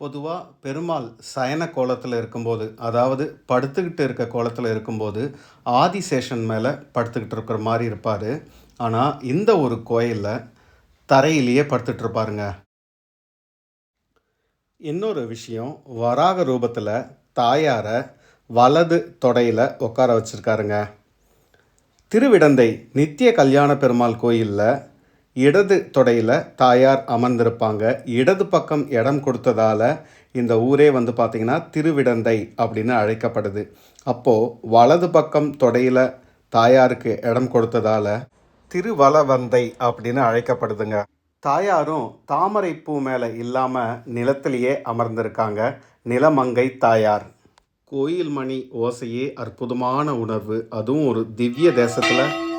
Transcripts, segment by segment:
பொதுவாக பெருமாள் சயன கோலத்தில் இருக்கும்போது அதாவது படுத்துக்கிட்டு இருக்க கோலத்தில் இருக்கும்போது ஆதிசேஷன் மேலே படுத்துக்கிட்டு இருக்கிற மாதிரி இருப்பார். ஆனால் இந்த ஒரு கோயிலில் தரையிலேயே படுத்துட்டு இருப்பாருங்க. இன்னொரு விஷயம் வராக ரூபத்தில் தாயாரை வலது தொடையில் உட்கார வச்சுருக்காருங்க. திருவிடந்தை நித்திய கல்யாண பெருமாள் கோயிலில் இடது தொடையில் தாயார் அமர்ந்திருப்பாங்க. இடது பக்கம் இடம் கொடுத்ததால் இந்த ஊரே வந்து பார்த்திங்கன்னா திருவிடந்தை அப்படின்னு அழைக்கப்படுது. அப்போது வலது பக்கம் தொடையில் தாயாருக்கு இடம் கொடுத்ததால் திருவலவந்தை அப்படின்னு அழைக்கப்படுதுங்க. தாயாரும் தாமரை பூ மேலே இல்லாமல் நிலத்திலேயே அமர்ந்திருக்காங்க. நிலமங்கை தாயார். கோயில் மணி ஓசையே அற்புதமான உணர்வு. அதுவும் ஒரு திவ்ய தேசத்தில்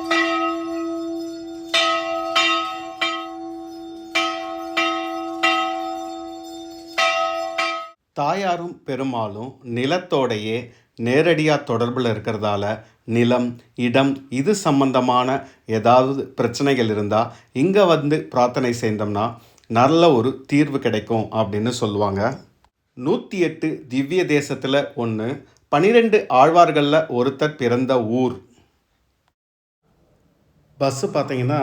தாயாரும் பெருமாளும் நிலத்தோடையே நேரடியாக தொடர்பில் இருக்கிறதால நிலம் இடம் இது சம்பந்தமான ஏதாவது பிரச்சனைகள் இருந்தால் இங்கே வந்து பிரார்த்தனை செய்தோம்னா நல்ல ஒரு தீர்வு கிடைக்கும் அப்படின்னு சொல்லுவாங்க. நூற்றி எட்டு திவ்ய தேசத்தில் ஒன்று பனிரெண்டு ஆழ்வார்களில் ஒருத்தர் பிறந்த ஊர். பஸ்ஸு பார்த்தீங்கன்னா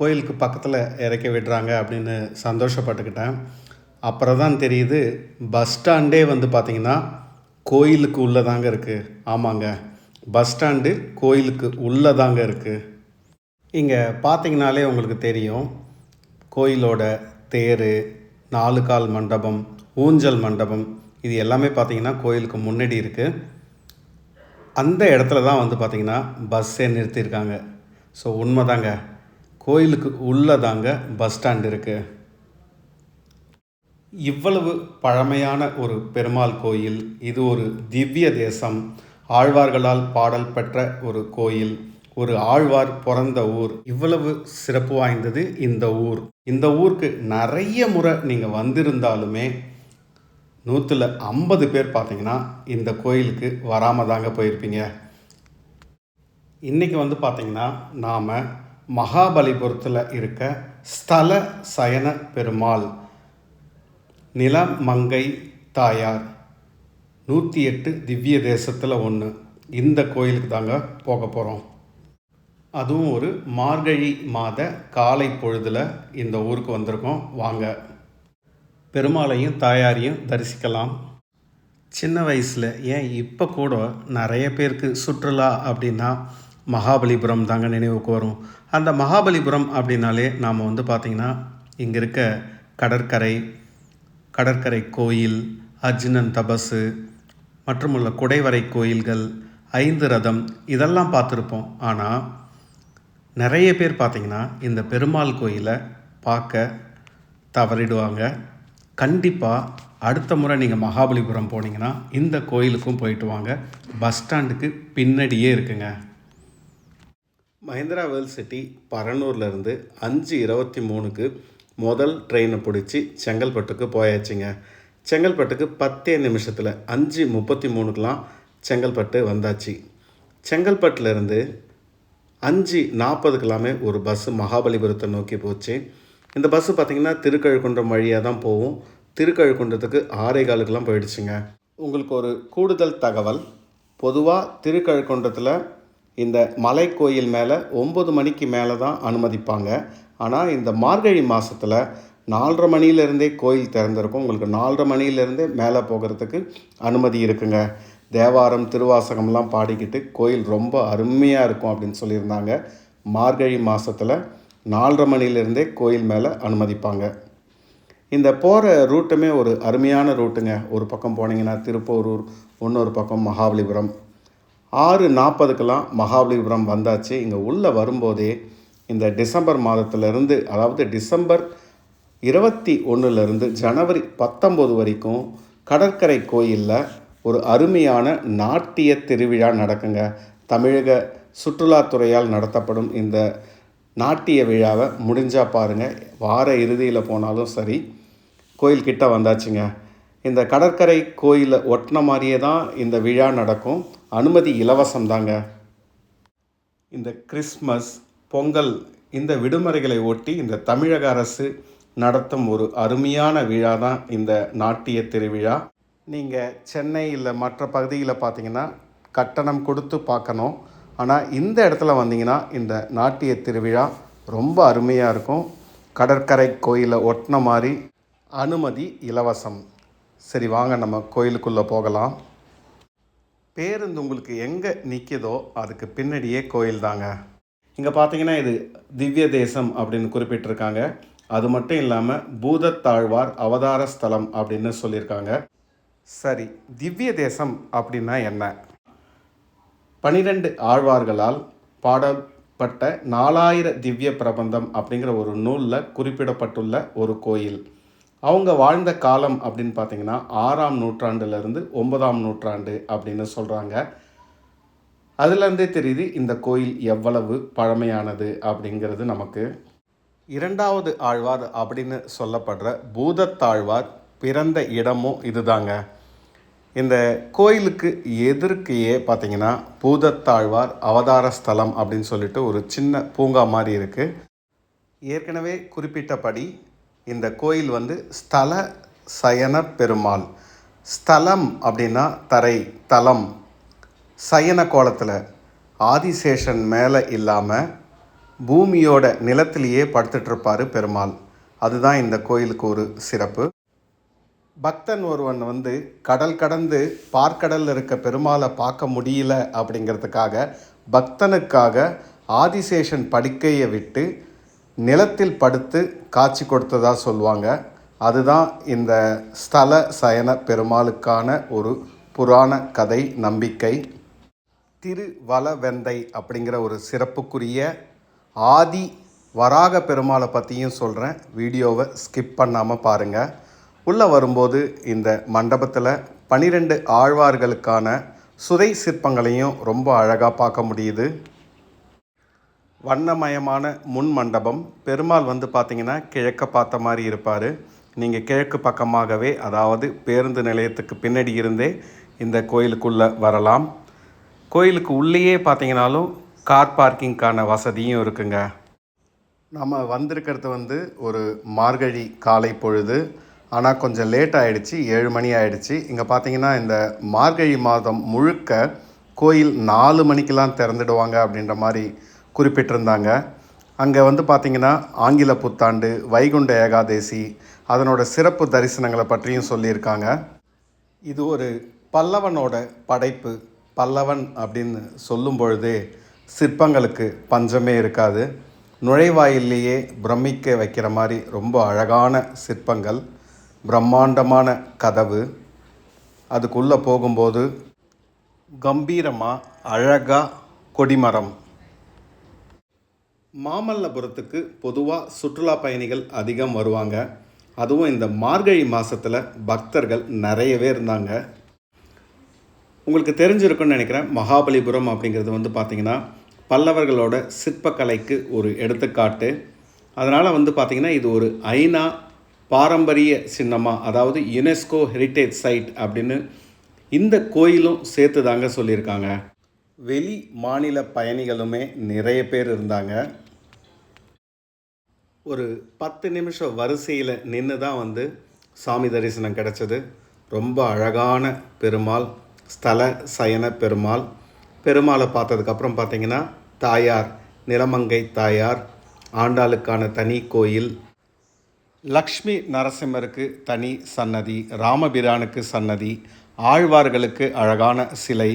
கோயிலுக்கு பக்கத்தில் இறக்கி விடுறாங்க அப்படின்னு சந்தோஷப்பட்டுக்கிட்டேன். அப்புறம் தான் தெரியுது பஸ் ஸ்டாண்டே வந்து பார்த்திங்கன்னா கோயிலுக்கு உள்ளே தாங்க இருக்குது ஆமாங்க. பஸ் ஸ்டாண்டு கோயிலுக்கு உள்ளே தாங்க இருக்குது இங்கே பார்த்தீங்கனாலே உங்களுக்கு தெரியும் கோயிலோட தேர் நாலு கால் மண்டபம் ஊஞ்சல் மண்டபம் இது எல்லாமே பார்த்தீங்கன்னா கோயிலுக்கு முன்னாடி இருக்குது அந்த இடத்துல தான் வந்து பார்த்திங்கன்னா பஸ்ஸே நிறுத்தியிருக்காங்க. ஸோ உண்மைதாங்க. கோயிலுக்கு உள்ளே தாங்க பஸ் ஸ்டாண்ட் இருக்குது இவ்வளவு பழமையான ஒரு பெருமாள் கோயில் இது ஒரு திவ்ய தேசம். ஆழ்வார்களால் பாடல் பெற்ற ஒரு கோயில் ஒரு ஆழ்வார் பிறந்த ஊர். இவ்வளவு சிறப்பு வாய்ந்தது இந்த ஊர். இந்த ஊருக்கு நிறைய முறை நீங்கள் வந்திருந்தாலுமே நூற்றில் ஐம்பது பேர் பார்த்தீங்கன்னா இந்த கோயிலுக்கு வராமல் தாங்க போயிருப்பீங்க. இன்றைக்கி வந்து பார்த்திங்கன்னா நாம் மகாபலிபுரத்தில் இருக்க ஸ்தல சயன பெருமாள் நிலமங்கை தாயார். நூற்றி எட்டு திவ்ய தேசத்தில் ஒன்று இந்த கோயிலுக்கு தாங்க போக போகிறோம் அதுவும் ஒரு மார்கழி மாத காலை பொழுதில் இந்த ஊருக்கு வந்திருக்கோம். வாங்க. பெருமாளையும் தாயாரையும் தரிசிக்கலாம். சின்ன வயசில் ஏன் இப்போ கூட நிறைய பேருக்கு சுற்றுலா அப்படின்னா மகாபலிபுரம் தாங்க நினைவுக்கு வரும். அந்த மகாபலிபுரம் அப்படின்னாலே நாம் வந்து பார்த்திங்கன்னா இங்கே இருக்க கடற்கரை கடற்கரை கோயில் அர்ஜுனன் தபசு மற்றும் உள்ள குடைவரை கோயில்கள் ஐந்து ரதம் இதெல்லாம் பார்த்துருப்போம். ஆனால் நிறைய பேர் பார்த்திங்கன்னா இந்த பெருமாள் கோயிலை பார்க்க தவறிடுவாங்க. கண்டிப்பாக அடுத்த முறை நீங்கள் மகாபலிபுரம் போனீங்கன்னா இந்த கோயிலுக்கும் போயிட்டு வாங்க. பஸ் ஸ்டாண்டுக்கு பின்னாடியே இருக்குங்க. மஹிந்திரா வேர்ல்ட் சிட்டி பரனூர்லேருந்து அஞ்சு இருபத்தி மூணுக்கு முதல் ட்ரெயினை பிடிச்சி செங்கல்பட்டுக்கு போயாச்சுங்க. செங்கல்பட்டுக்கு பத்தே நிமிஷத்தில் அஞ்சு முப்பத்தி மூணுக்கெலாம் செங்கல்பட்டு வந்தாச்சு. செங்கல்பட்டுலேருந்து அஞ்சு நாற்பதுக்கெல்லாமே ஒரு பஸ்ஸு மகாபலிபுரத்தை நோக்கி போச்சு. இந்த பஸ்ஸு பார்த்திங்கன்னா திருக்கழுக்குன்றம் வழியாக தான் போகும். திருக்கழுக்குன்றத்துக்கு ஆறே காலுக்கெல்லாம் போயிடுச்சுங்க. உங்களுக்கு ஒரு கூடுதல் தகவல் பொதுவாக திருக்கழுக்குன்றத்தில் இந்த மலை கோயில் மேலே ஒம்பது மணிக்கு மேலே தான் அனுமதிப்பாங்க. ஆனால் இந்த மார்கழி மாதத்தில் நாலரை மணிலேருந்தே கோயில் திறந்திருக்கும். உங்களுக்கு நாலரை மணிலேருந்தே மேலே போகிறதுக்கு அனுமதி இருக்குங்க. தேவாரம் திருவாசகம்லாம் பாடிக்கிட்டு கோயில் ரொம்ப அருமையாக இருக்கும் அப்படின்னு சொல்லியிருந்தாங்க. மார்கழி மாதத்தில் நாலரை மணிலேருந்தே கோயில் மேலே அனுமதிப்பாங்க. இந்த போகிற ரூட்டுமே ஒரு அருமையான ரூட்டுங்க. ஒரு பக்கம் போனீங்கன்னா திருப்போரூர் இன்னொரு பக்கம் மகாபலிபுரம். ஆறு நாற்பதுக்கெல்லாம் மகாபலிபுரம் வந்தாச்சு. இங்கே உள்ளே வரும்போதே இந்த டிசம்பர் மாதத்துலேருந்து அதாவது டிசம்பர் இருபத்தி ஒன்றுலேருந்து ஜனவரி பத்தொம்போது வரைக்கும் கடற்கரை கோயிலில் ஒரு அருமையான நாட்டிய திருவிழா நடக்குங்க. தமிழக சுற்றுலாத்துறையால் நடத்தப்படும் இந்த நாட்டிய விழாவை முடிஞ்சால் பாருங்கள் வார இறுதியில் போனாலும் சரி கோயில் கிட்ட வந்தாச்சுங்க. இந்த கடற்கரை கோயிலை ஒட்டின மாதிரியே தான் இந்த விழா நடக்கும். அனுமதி இலவசம் தாங்க இந்த கிறிஸ்மஸ் பொங்கல் இந்த விடுமுறைகளை ஒட்டி இந்த தமிழக அரசு நடத்தும் ஒரு அருமையான விழா தான் இந்த நாட்டிய திருவிழா. நீங்கள் சென்னை இல்லை மற்ற பகுதியில் பார்த்தீங்கன்னா கட்டணம் கொடுத்து பார்க்கணும் ஆனால் இந்த இடத்துல வந்தீங்கன்னா இந்த நாட்டிய திருவிழா ரொம்ப அருமையாக இருக்கும். கடற்கரை கோயிலை ஒட்டின மாதிரி அனுமதி இலவசம். சரி வாங்க நம்ம கோயிலுக்குள்ளே போகலாம். பேருந்து உங்களுக்கு எங்கே நிற்கிதோ அதுக்கு பின்னாடியே கோயில் தாங்க. இங்கே பார்த்தீங்கன்னா இது திவ்ய தேசம் அப்படின்னு குறிப்பிட்டிருக்காங்க. அது மட்டும் இல்லாமல் பூதத்தாழ்வார் அவதார ஸ்தலம் அப்படின்னு சொல்லியிருக்காங்க. சரி திவ்ய தேசம் அப்படின்னா என்ன? பனிரெண்டு ஆழ்வார்களால் பாடப்பட்ட நாலாயிர திவ்ய பிரபந்தம் அப்படிங்கிற ஒரு நூலில் குறிப்பிடப்பட்டுள்ள ஒரு கோயில். அவங்க வாழ்ந்த காலம் அப்படின்னு பார்த்தீங்கன்னா ஆறாம் நூற்றாண்டுலேருந்து ஒன்பதாம் நூற்றாண்டு அப்படின்னு சொல்கிறாங்க அதுலேருந்தே தெரியுது இந்த கோயில் எவ்வளவு பழமையானது அப்படிங்கிறது நமக்கு. இரண்டாவது ஆழ்வார் அப்படின்னு சொல்லப்படுற பூதத்தாழ்வார் பிறந்த இடமும் இதுதாங்க. இந்த கோயிலுக்கு எதிர்க்கையே பார்த்தீங்கன்னா பூதத்தாழ்வார் அவதார ஸ்தலம் அப்படின்னு சொல்லிட்டு ஒரு சின்ன பூங்கா மாதிரி இருக்குது ஏற்கனவே குறிப்பிட்டபடி இந்த கோயில் வந்து ஸ்தல சயன பெருமாள். ஸ்தலம் அப்படின்னா தரை தலம். சயன கோலத்தில் ஆதிசேஷன் மேலே இல்லாமல் பூமியோட நிலத்திலேயே படுத்துட்ருப்பார் பெருமாள். அதுதான் இந்த கோயிலுக்கு ஒரு சிறப்பு. பக்தன் ஒருவன் வந்து கடல் கடந்து பார்க்கடலில் இருக்க பெருமாளை பார்க்க முடியல அப்படிங்கிறதுக்காக பக்தனுக்காக ஆதிசேஷன் படுக்கையை விட்டு நிலத்தில் படுத்து காட்சி கொடுத்ததா சொல்லுவாங்க. அதுதான் இந்த ஸ்தல சயன பெருமாளுக்கான ஒரு புராண கதை நம்பிக்கை. திருவலவெந்தை அப்படிங்கிற ஒரு சிறப்புக்குரிய ஆதி வராக பெருமாளை பற்றியும் சொல்கிறேன் வீடியோவை ஸ்கிப் பண்ணாமல் பாருங்கள் உள்ளே வரும்போது இந்த மண்டபத்தில் பனிரெண்டு ஆழ்வார்களுக்கான சுதை சிற்பங்களையும் ரொம்ப அழகாக பார்க்க முடியுது. வண்ணமயமான முன் மண்டபம். பெருமாள் வந்து பார்த்தீங்கன்னா கிழக்க பார்த்த மாதிரி இருப்பார். நீங்கள் கிழக்கு பக்கமாகவே அதாவது பேருந்து நிலையத்துக்கு பின்னாடி இருந்தே இந்த கோயிலுக்குள்ளே வரலாம். கோயிலுக்கு உள்ளேயே பார்த்தீங்கனாலும் கார் பார்க்கிங்க்கான வசதியும் இருக்குங்க. நம்ம வந்திருக்கிறது வந்து ஒரு மார்கழி காலை பொழுது. ஆனால் கொஞ்சம் லேட் ஆகிடுச்சு ஏழு மணி ஆகிடுச்சி இங்கே பார்த்தீங்கன்னா இந்த மார்கழி மாதம் முழுக்க கோயில் நாலு மணிக்கெலாம் திறந்துடுவாங்க அப்படின்ற மாதிரி குறிப்பிட்டிருந்தாங்க. அங்கே வந்து பார்த்திங்கன்னா ஆங்கில புத்தாண்டு வைகுண்ட ஏகாதேசி அதனோட சிறப்பு தரிசனங்களை பற்றியும் சொல்லியிருக்காங்க. இது ஒரு பல்லவனோட படைப்பு பல்லவன் அப்படின்னு சொல்லும் பொழுதே சிற்பங்களுக்கு பஞ்சமே இருக்காது. நுழைவாயிலேயே பிரமிக்க வைக்கிற மாதிரி ரொம்ப அழகான சிற்பங்கள் பிரம்மாண்டமான கதவு. அதுக்குள்ளே போகும்போது கம்பீரமாக அழகாக கொடிமரம் மாமல்லபுரத்துக்கு பொதுவாக சுற்றுலா பயணிகள் அதிகம் வருவாங்க. அதுவும் இந்த மார்கழி மாதத்தில் பக்தர்கள் நிறையவே இருந்தாங்க. உங்களுக்கு தெரிஞ்சிருக்குன்னு நினைக்கிறேன். மகாபலிபுரம் அப்படிங்கிறது வந்து பார்த்திங்கன்னா பல்லவர்களோட சிற்பக்கலைக்கு ஒரு எடுத்துக்காட்டு. அதனால் வந்து பார்த்திங்கன்னா இது ஒரு ஐநா பாரம்பரிய சின்னமாக அதாவது யுனெஸ்கோ ஹெரிட்டேஜ் சைட் அப்படின்னு இந்த கோயிலும் சேர்த்து தாங்க சொல்லியிருக்காங்க. வெளி மாநில பயணிகளுமே நிறைய பேர் இருந்தாங்க. ஒரு பத்து நிமிஷம் வரிசையில் நின்று தான் வந்து சாமி தரிசனம் கிடச்சிது. ரொம்ப அழகான பெருமாள் ஸ்தல சயன பெருமாள். பெருமாளை பார்த்ததுக்கப்புறம் பார்த்தீங்கன்னா தாயார் நிலமங்கை தாயார் ஆண்டாளுக்கான தனி கோயில். லக்ஷ்மி நரசிம்மருக்கு தனி சன்னதி ராமபிரானுக்கு சன்னதி ஆழ்வார்களுக்கு அழகான சிலை.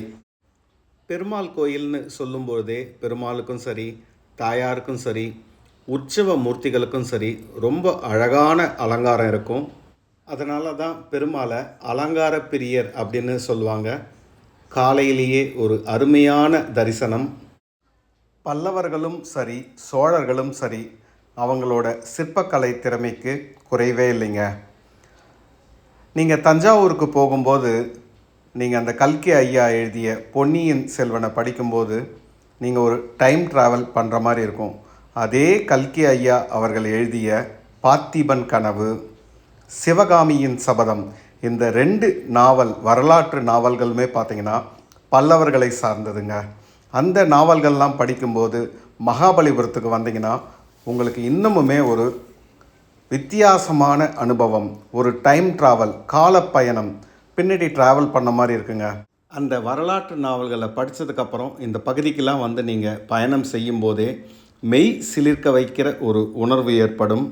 பெருமாள் கோயில்னு சொல்லும்போதே பெருமாளுக்கும் சரி தாயாருக்கும் சரி உற்சவ மூர்த்திகளுக்கும் சரி ரொம்ப அழகான அலங்காரம் இருக்கும். அதனால தான் பெருமாளை அலங்கார பிரியர் அப்படின்னு சொல்லுவாங்க. காலையிலேயே ஒரு அருமையான தரிசனம். பல்லவர்களும் சரி சோழர்களும் சரி அவங்களோட சிற்பக்கலை திறமைக்கு குறைவே இல்லைங்க. நீங்கள் தஞ்சாவூருக்கு போகும்போது நீங்கள் அந்த கல்கி ஐயா எழுதிய பொன்னியின் செல்வனை படிக்கும்போது நீங்கள் ஒரு டைம் ட்ராவல் பண்ணுற மாதிரி இருக்கும். அதே கல்கி ஐயா அவர்கள் எழுதிய பார்த்திபன் கனவு சிவகாமியின் சபதம் இந்த ரெண்டு நாவல் வரலாற்று நாவல்களுமே பார்த்தீங்கன்னா பல்லவர்களை சார்ந்ததுங்க. அந்த நாவல்கள்லாம் படிக்கும்போது மகாபலிபுரத்துக்கு வந்தீங்கன்னா உங்களுக்கு இன்னமுமே ஒரு வித்தியாசமான அனுபவம் ஒரு டைம் ட்ராவல் காலப்பயணம் பின்னாடி ட்ராவல் பண்ண மாதிரி இருக்குங்க. அந்த வரலாற்று நாவல்களை படித்ததுக்கப்புறம் இந்த பகுதிக்கெலாம் வந்து நீங்கள் பயணம் செய்யும்போதே மெய் சிலிர்க்க வைக்கிற ஒரு உணர்வு ஏற்படும்.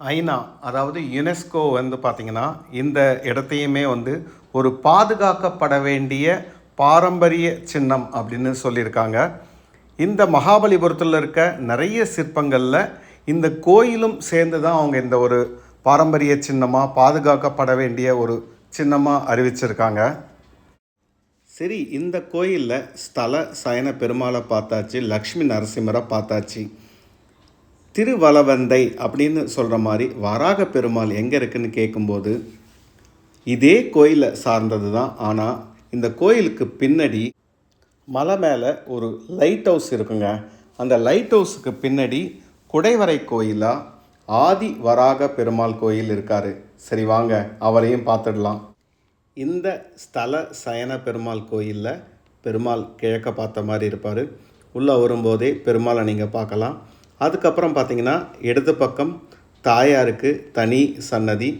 ஐநா அதாவது யுனெஸ்கோ வந்து பார்த்திங்கன்னா இந்த இடத்தையுமே வந்து ஒரு பாதுகாக்கப்பட வேண்டிய பாரம்பரிய சின்னம் அப்படின்னு சொல்லியிருக்காங்க. இந்த மகாபலிபுரத்தில் இருக்க நிறைய சிற்பங்களில் இந்த கோயிலும் சேர்ந்து தான் அவங்க இந்த ஒரு பாரம்பரிய சின்னமாக பாதுகாக்கப்பட வேண்டிய ஒரு சின்னமாக அறிவிச்சிருக்காங்க. சரி இந்த கோயிலில் ஸ்தல சயன பெருமாளை பார்த்தாச்சு லக்ஷ்மி நரசிம்மரை பார்த்தாச்சு. திருவலவந்தை அப்படின்னு சொல்கிற மாதிரி வராக பெருமாள் எங்கே இருக்குன்னு கேட்கும்போது இதே கோயிலை சார்ந்தது தான் ஆனால் இந்த கோயிலுக்கு பின்னாடி மலை மேலே ஒரு லைட் ஹவுஸ் இருக்குங்க. அந்த லைட் ஹவுஸுக்கு பின்னாடி குடைவரை கோயிலாக ஆதி வராக பெருமாள் கோயில் இருக்கார். சரி வாங்க அவரையும் பார்த்துடலாம். இந்த ஸ்தல சயன பெருமாள் கோயிலில் பெருமாள் கிழக்க பார்த்த மாதிரி இருப்பார். உள்ளே வரும்போதே பெருமாளை நீங்கள் பார்க்கலாம். அதுக்கப்புறம் பார்த்தீங்கன்னா இடது பக்கம் தாயாருக்கு தனி சன்னதி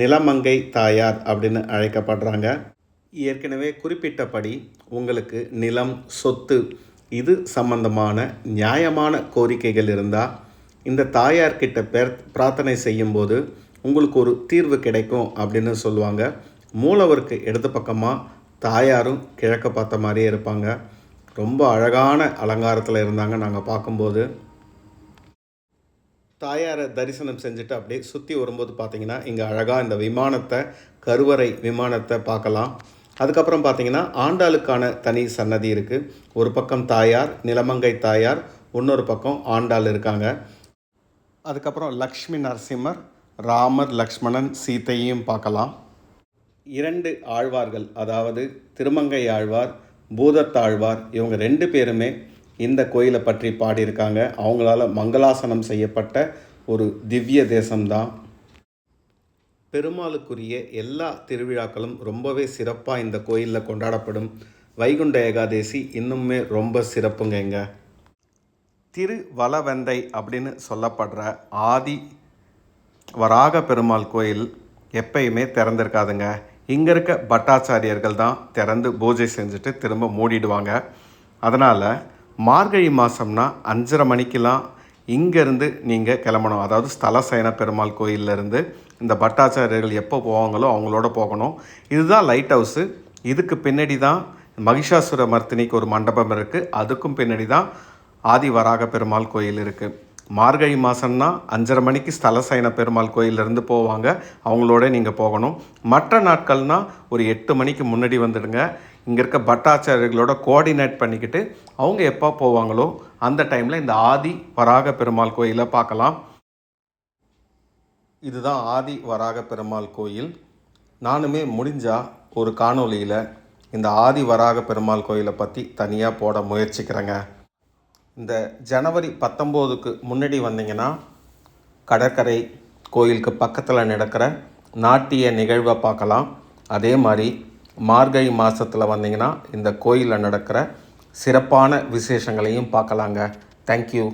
நிலமங்கை தாயார் அப்படின்னு அழைக்கப்படுறாங்க. ஏற்கனவே குறிப்பிட்டபடி உங்களுக்கு நிலம் சொத்து இது சம்பந்தமான நியாயமான கோரிக்கைகள் இருந்தால் இந்த தாயார்கிட்ட பேர் பிரார்த்தனை செய்யும்போது உங்களுக்கு ஒரு தீர்வு கிடைக்கும் அப்படின்னு சொல்லுவாங்க. மூலவருக்கு இடது பக்கமாக தாயாரும் கிழக்க பார்த்த மாதிரியே இருப்பாங்க. ரொம்ப அழகான அலங்காரத்தில் இருந்தாங்க நாங்கள் பார்க்கும்போது. தாயாரை தரிசனம் செஞ்சுட்டு அப்படியே சுற்றி வரும்போது பார்த்திங்கன்னா இங்கே அழகாக இந்த விமானத்தை கருவறை விமானத்தை பார்க்கலாம். அதுக்கப்புறம் பார்த்திங்கன்னா ஆண்டாளுக்கான தனி சன்னதி இருக்குது ஒரு பக்கம் தாயார் நிலமங்கை தாயார் இன்னொரு பக்கம் ஆண்டாள் இருக்காங்க. அதுக்கப்புறம் லக்ஷ்மி நரசிம்மர் ராமர் லக்ஷ்மணன் சீதையும் பார்க்கலாம். இரண்டு ஆழ்வார்கள் அதாவது திருமங்கை ஆழ்வார் பூதத்தாழ்வார் இவங்க ரெண்டு பேருமே இந்த கோயிலை பற்றி பாடியிருக்காங்க. அவங்களால மங்களாசனம் செய்யப்பட்ட ஒரு திவ்ய தேசம்தான். பெருமாளுக்குரிய எல்லா திருவிழாக்களும் ரொம்பவே சிறப்பாக இந்த கோயிலில் கொண்டாடப்படும். வைகுண்ட ஏகாதேசி இன்னுமே ரொம்ப சிறப்புங்க இங்க திருவலவந்தை அப்படின்னு சொல்லப்படுற ஆதி வராக பெருமாள் கோயில் எப்பயுமே திறந்திருக்காதுங்க. இங்கே இருக்க பட்டாச்சாரியர்கள் தான் திறந்து பூஜை செஞ்சுட்டு திரும்ப மூடிடுவாங்க. அதனால் மார்கழி மாதம்னா அஞ்சரை மணிக்கெலாம் இங்கேருந்து நீங்கள் கிளம்பணும். அதாவது ஸ்தல சயன பெருமாள் கோயிலிருந்து இந்த பட்டாச்சாரியர்கள் எப்போ போவாங்களோ அவங்களோட போகணும். இதுதான் லைட் ஹவுஸு. இதுக்கு பின்னாடி தான் மகிஷாசுர மர்த்தினிக்கு ஒரு மண்டபம் இருக்குது அதுக்கும் பின்னாடி தான் ஆதி வராக பெருமாள் கோயில் இருக்குது மார்கழி மாதம்னா அஞ்சரை மணிக்கு ஸ்தல சைன பெருமாள் கோயிலிருந்து போவாங்க. அவங்களோட நீங்கள் போகணும். மற்ற நாட்கள்னால் ஒரு எட்டு மணிக்கு முன்னாடி வந்துடுங்க. இங்கே இருக்க பட்டாச்சாரியர்களோட கோஆர்டினேட் பண்ணிக்கிட்டு அவங்க எப்போ போவாங்களோ அந்த டைமில் இந்த ஆதி வராக பெருமாள் கோயிலை பார்க்கலாம். இதுதான் ஆதி வராக பெருமாள் கோயில். நானுமே முடிஞ்சால் ஒரு காணொளியில் இந்த ஆதி வராக பெருமாள் கோயிலை பற்றி தனியாக போட முயற்சிக்கிறேங்க. இந்த ஜனவரி பத்தொம்போதுக்கு முன்னாடி வந்தீங்கன்னா கடற்கரை கோயிலுக்கு பக்கத்தில் நடக்கிற நாட்டிய நிகழ்வை பார்க்கலாம். அதே மாதிரி மார்கழி மாதத்தில் வந்தீங்கன்னா இந்த கோயிலில் நடக்கிற சிறப்பான விசேஷங்களையும் பார்க்கலாங்க. தேங்க்யூ